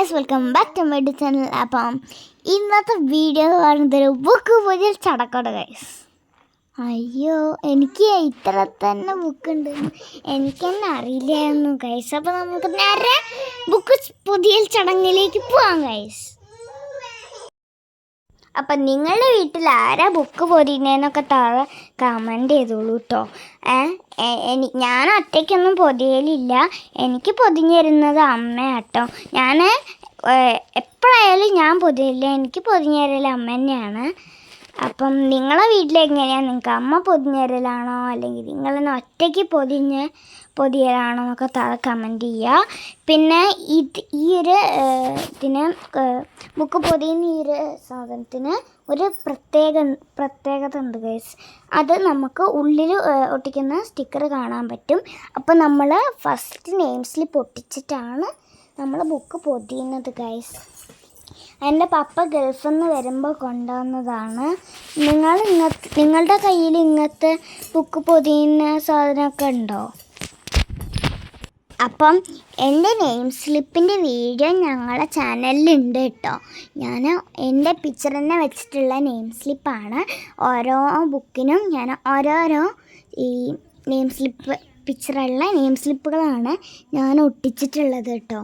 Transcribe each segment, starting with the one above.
Guys welcome back to my channel അപ്പം ഇന്നത്തെ video എന്ന് പറയുന്നത് ബുക്ക് പുതിയ ചടക്കോട് ഗൈസ് അയ്യോ എനിക്ക് ഇത്ര തന്നെ ബുക്ക് ഉണ്ട് എനിക്ക് തന്നെ അറിയില്ലായിരുന്നു ഗൈസ് അപ്പം നമുക്ക് നേരെ ബുക്ക് പുതിയ ചടങ്ങിലേക്ക് പോവാം ഗൈസ് അപ്പം നിങ്ങളുടെ വീട്ടിൽ ആരാ ബുക്ക് പൊതിയുന്നതെന്നൊക്കെ താഴെ കമന്റ് ചെയ്തോളൂ കേട്ടോ ഏഹ് ഞാൻ ഒറ്റയ്ക്കൊന്നും പൊതിയലില്ല. എനിക്ക് പൊതിഞ്ഞു തരുന്നത് അമ്മയാട്ടോ ഞാൻ എപ്പോഴായാലും ഞാൻ പൊതിയില്ല എനിക്ക് പൊതിഞ്ഞു തരൽ അമ്മ തന്നെയാണ്. അപ്പം നിങ്ങളെ വീട്ടിൽ എങ്ങനെയാണ് നിങ്ങൾക്ക് അമ്മ പൊതിഞ്ഞു തരലാണോ അല്ലെങ്കിൽ നിങ്ങൾ തന്നെ ഒറ്റയ്ക്ക് പൊതിഞ്ഞ് പൊതിയലാണോ എന്നൊക്കെ താഴെ കമന്റ് ചെയ്യുക പിന്നെ ഇത് ഈ ഒരു ഇതിന് ബുക്ക് പൊതിയുന്ന ഈ ഒരു സാധനത്തിന് ഒരു പ്രത്യേക പ്രത്യേകത ഉണ്ട് ഗൈസ് അത് നമുക്ക് ഉള്ളിൽ ഒട്ടിക്കുന്ന സ്റ്റിക്കർ കാണാൻ പറ്റും. അപ്പോൾ നമ്മൾ ഫസ്റ്റ് നെയിം പൊട്ടിച്ചിട്ടാണ് നമ്മൾ ബുക്ക് പൊതിയുന്നത് ഗൈസ് എന്റെ പപ്പ ഗൾഫിൽ നിന്ന് വരുമ്പോൾ കൊണ്ടുവന്നതാണ്. നിങ്ങൾ ഇങ്ങ നിങ്ങളുടെ കയ്യിൽ ഇങ്ങനത്തെ ബുക്ക് പൊതിയുന്ന സാധനമൊക്കെ ഉണ്ടോ? അപ്പം എന്റെ നെയിം സ്ലിപ്പിന്റെ വീഡിയോ ഞങ്ങളുടെ ചാനലിലുണ്ട് കേട്ടോ ഞാൻ എന്റെ പിക്ചർ തന്നെ വെച്ചിട്ടുള്ള നെയിം സ്ലിപ്പാണ് ഓരോ ബുക്കിനും ഞാൻ ഓരോരോ ഈ നെയിം സ്ലിപ്പ് പിക്ചറുള്ള നെയിം സ്ലിപ്പുകളാണ് ഞാൻ ഒട്ടിച്ചിട്ടുള്ളത് കേട്ടോ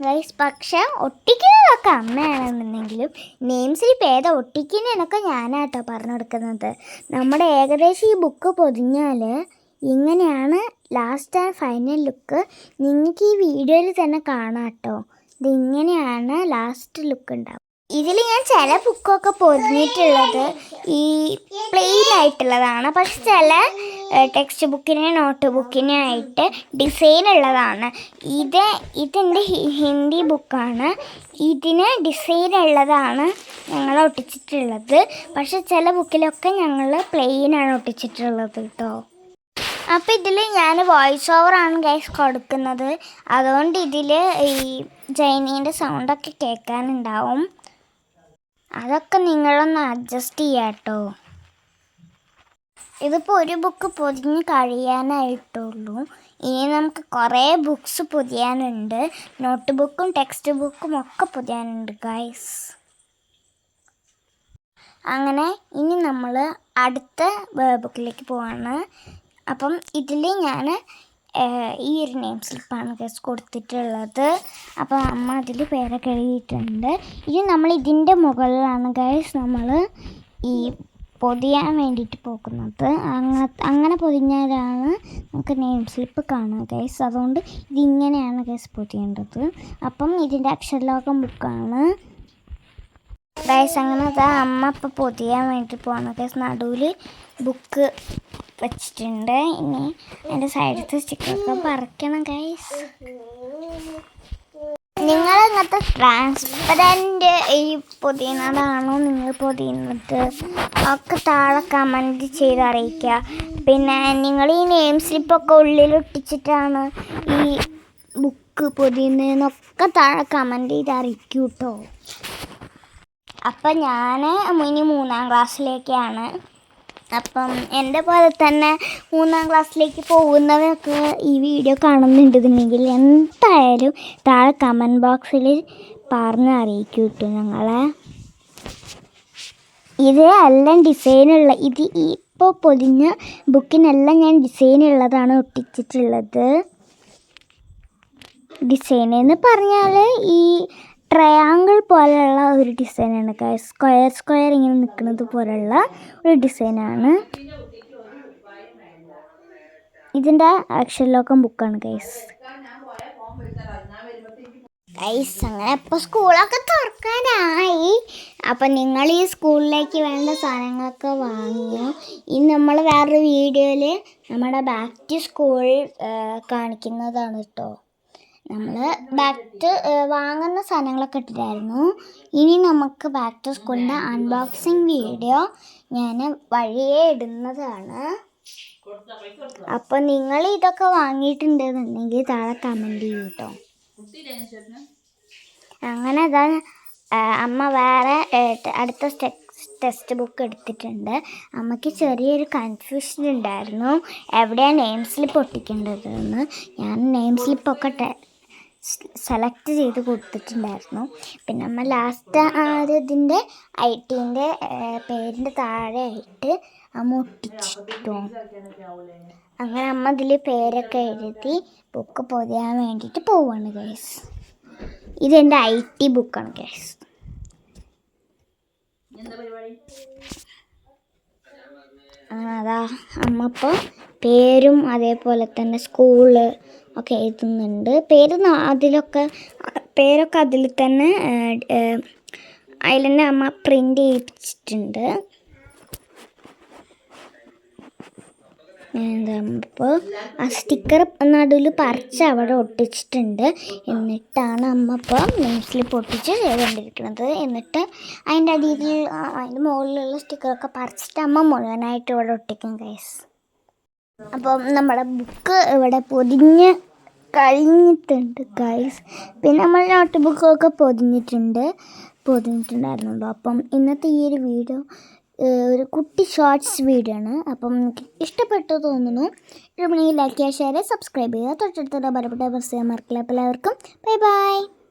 ഗൈസ് പക്ഷെ ഒട്ടിക്കുന്നതൊക്കെ അമ്മയാണെന്നുണ്ടെങ്കിലും നെയിം സ്ലിപ്പ് ഏതാ ഒട്ടിക്കുന്നതെന്നൊക്കെ ഞാനാട്ടോ പറഞ്ഞു കൊടുക്കുന്നത്. നമ്മുടെ ഏകദേശം ഈ ബുക്ക് പൊതിഞ്ഞാൽ ഇങ്ങനെയാണ് ലാസ്റ്റ് ആൻഡ് ഫൈനൽ ലുക്ക് നിങ്ങൾക്ക് ഈ വീഡിയോയിൽ തന്നെ കാണാം കേട്ടോ ഇതിങ്ങനെയാണ് ലാസ്റ്റ് ലുക്ക് ഉണ്ടാവും ഇതിൽ ഞാൻ ചില ബുക്കൊക്കെ പൊതിഞ്ഞിട്ടുള്ളത് ഈ പ്ലെയിൻ ആയിട്ടുള്ളതാണ്. പക്ഷെ ചില ടെക്സ്റ്റ് ബുക്കിനെ നോട്ട് ബുക്കിനെ ആയിട്ട് ഡിസൈൻ ഉള്ളതാണ്. ഇത് ഇതെന്റെ ഹിന്ദി ബുക്കാണ് ഇതിന് ഡിസൈൻ ഉള്ളതാണ് ഞങ്ങൾ ഒട്ടിച്ചിട്ടുള്ളത്. പക്ഷെ ചില ബുക്കിലൊക്കെ ഞങ്ങൾ പ്ലെയിനാണ് ഒട്ടിച്ചിട്ടുള്ളത് കേട്ടോ അപ്പോൾ ഇതിൽ ഞാൻ വോയിസ് ഓവറാണ് ഗൈസ് കൊടുക്കുന്നത്. അതുകൊണ്ട് ഇതിൽ ഈ ജൈനീന്റെ സൗണ്ടൊക്കെ കേൾക്കാനുണ്ടാവും. അതൊക്കെ നിങ്ങളൊന്ന് അഡ്ജസ്റ്റ് ചെയ്യാട്ടോ. ഇതിപ്പോൾ ഒരു ബുക്ക് പൊതിഞ്ഞ് കഴിയാനായിട്ടുള്ളൂ. ഇനി നമുക്ക് കുറേ ബുക്സ് പൊതിയാനുണ്ട്. നോട്ട് ബുക്കും ടെക്സ്റ്റ് ബുക്കും ഒക്കെ പൊതിയാനുണ്ട് ഗൈസ് അങ്ങനെ ഇനി നമ്മൾ അടുത്ത ബുക്കിലേക്ക് പോവാണ്. അപ്പം ഇതിൽ ഞാൻ ഈ ഒരു നെയിം സ്ലിപ്പാണ് ഗസ് കൊടുത്തിട്ടുള്ളത്. അപ്പോൾ അമ്മ അതിൽ പേരൊക്കെ എഴുതിയിട്ടുണ്ട്. ഇനി നമ്മൾ ഇതിന്റെ മുകളിലാണ് ഗൈസ് നമ്മൾ ഈ പൊതിയാൻ വേണ്ടിയിട്ട് പോകുന്നത്. അങ്ങ അങ്ങനെ പൊതിഞ്ഞാലാണ് നമുക്ക് നെയിം സ്ലിപ്പ് കാണുക ഗൈസ് അതുകൊണ്ട് ഇതിങ്ങനെയാണ് ഗൈസ് പൊതിയേണ്ടത്. അപ്പം ഇതിന്റെ അക്ഷരലോകം ബുക്കാണ്. ഗൈസ് അങ്ങനെ അമ്മ ഇപ്പോൾ പൊതിയാൻ വേണ്ടി പോകുന്ന ഗൈസ് നടുവിൽ ബുക്ക് വെച്ചിട്ടുണ്ട്. ഇനി അതിന്റെ സൈഡത്തെ സ്റ്റിക്കറൊക്കെ പറിക്കണം ഗൈസ് നിങ്ങൾ ഇങ്ങനത്തെ ട്രാൻസ്പെറന്റ് ഈ പൊതിയുന്നതാണോ നിങ്ങൾ പൊതിയുന്നത് ഒക്കെ താഴെ കമന്റ് ചെയ്ത് അറിയിക്കുക. പിന്നെ നിങ്ങൾ ഈ നെയിം സ്ലിപ്പൊക്കെ ഉള്ളിൽ ഒട്ടിച്ചിട്ടാണ് ഈ ബുക്ക് പൊതിയുന്നതെന്നൊക്കെ താഴെ കമന്റ് ചെയ്ത് അറിയിക്കൂ കേട്ടോ അപ്പം ഞാൻ ഇനി മൂന്നാം ക്ലാസ്സിലേക്കാണ് അപ്പം എന്റെ പോലെ തന്നെ മൂന്നാം ക്ലാസ്സിലേക്ക് പോകുന്നവരൊക്കെ ഈ വീഡിയോ കാണുന്നുണ്ടെങ്കിൽ എന്തായാലും താഴെ കമന്റ് ബോക്സിൽ പറഞ്ഞ് അറിയിക്കൂ കേട്ടോ ഞങ്ങളെ. ഇത് എല്ലാം ഡിസൈനുള്ള ഇത് ഇപ്പോൾ പൊതിഞ്ഞ ബുക്കിനെല്ലാം ഞാൻ ഡിസൈൻ ഉള്ളതാണ് ഒട്ടിച്ചിട്ടുള്ളത്. ഡിസൈൻ എന്ന് പറഞ്ഞാൽ ഈ ട്രയാങ്കിൾ പോലെയുള്ള ഒരു ഡിസൈനാണ് സ്ക്വയർ സ്ക്വയർ ഇങ്ങനെ നിൽക്കുന്നത് പോലെയുള്ള ഒരു ഡിസൈനാണ് ഇതിന്റെ ആക്ഷൻ ലോക്കം ബുക്കാണ് ഗൈസ് ഗൈസ് അങ്ങനെ ഇപ്പോൾ സ്കൂളൊക്കെ തുറക്കാനായി. അപ്പം നിങ്ങൾ ഈ സ്കൂളിലേക്ക് വേണ്ട സാധനങ്ങളൊക്കെ വാങ്ങിയോ ഇനി നമ്മൾ വേറൊരു വീഡിയോയിൽ നമ്മുടെ ബാക്ക് ടു സ്കൂൾ കാണിക്കുന്നതാണ് കേട്ടോ നമ്മൾ ബാക്ക് ടു വാങ്ങുന്ന സാധനങ്ങളൊക്കെ ഇട്ടിട്ടായിരുന്നു. ഇനി നമുക്ക് ബാക്ക് ടു സ്കൂളിന്റെ അൺബോക്സിങ് വീഡിയോ ഞാൻ വഴിയേ ഇടുന്നതാണ്. അപ്പോൾ നിങ്ങൾ ഇതൊക്കെ വാങ്ങിയിട്ടുണ്ടെന്നുണ്ടെങ്കിൽ താഴെ കമന്റ് ചെയ്യും കേട്ടോ അങ്ങനെ അതാ അമ്മ വേറെ അടുത്ത അടുത്ത ടെക്സ്റ്റ് ബുക്ക് എടുത്തിട്ടുണ്ട്. അമ്മയ്ക്ക് ചെറിയൊരു കൺഫ്യൂഷൻ ഉണ്ടായിരുന്നു. എവിടെയാണ് നെയിം സ്ലിപ്പ് ഒട്ടിക്കേണ്ടതെന്ന്. ഞാൻ നെയിം സ്ലിപ്പൊക്കെ സെലക്ട് ചെയ്ത് കൊടുത്തിട്ടുണ്ടായിരുന്നു. പിന്നെ നമ്മൾ ലാസ്റ്റ് ആദ്യത്തിന്റെ ഐ ടീന്റെ പേരിന്റെ താഴെയായിട്ട് അമ്മ ഒട്ടിച്ചിട്ടു അങ്ങനെ അമ്മ ഇതിൽ പേരൊക്കെ എഴുതി ബുക്ക് പൊതിയാൻ വേണ്ടിയിട്ട് പോവാണ് ഗൈസ് ഇതെന്റെ ഐ ടി ബുക്കാണ് ഗൈസ് ആ, അതാ. അമ്മ ഇപ്പോൾ പേരും അതേപോലെ തന്നെ സ്കൂൾ ഒക്കെ എഴുതുന്നുണ്ട്. പേര് അതിലൊക്കെ പേരൊക്കെ അതിൽ തന്നെ അതിൽ തന്നെ അമ്മ പ്രിന്റ് ചെയ്യിപ്പിച്ചിട്ടുണ്ട് ഇപ്പോൾ ആ സ്റ്റിക്കർ നടുവിൽ പറിച്ച് അവിടെ ഒട്ടിച്ചിട്ടുണ്ട്. എന്നിട്ടാണ് അമ്മ ഇപ്പോൾ നെയ്സിൽ പൊട്ടിച്ച് ചെയ്തുകൊണ്ടിരിക്കുന്നത് എന്നിട്ട് അതിന്റെ അടിയിൽ അതിന്റെ മുകളിലുള്ള സ്റ്റിക്കറൊക്കെ പറിച്ചിട്ട് അമ്മ മുഴുവനായിട്ട് ഇവിടെ ഒട്ടിക്കും ഗൈസ് അപ്പം നമ്മുടെ ബുക്ക് ഇവിടെ പൊതിഞ്ഞ് കഴിഞ്ഞിട്ടുണ്ട് ഗൈസ് പിന്നെ നമ്മൾ നോട്ട് ബുക്കൊക്കെ പൊതിഞ്ഞിട്ടുണ്ട്. പൊതിഞ്ഞിട്ടുണ്ടായിരുന്നുള്ളൂ. അപ്പം ഇന്നത്തെ ഈ ഒരു വീഡിയോ ഒരു കുട്ടി ഷോർട്സ് വീഡിയോ ആണ് അപ്പം ഇഷ്ടപ്പെട്ടു തോന്നുന്നു. ഇഷ്ടപ്പെടുന്നെങ്കിൽ ലൈക്ക് ചെയ്യുക ഷെയർ സബ്സ്ക്രൈബ് ചെയ്യുക. തൊട്ടടുത്തുള്ള ബലപ്പെട്ട പ്രസ് ചെയ്യാൻ മറക്കില്ല. എല്ലാവർക്കും ബൈ ബൈ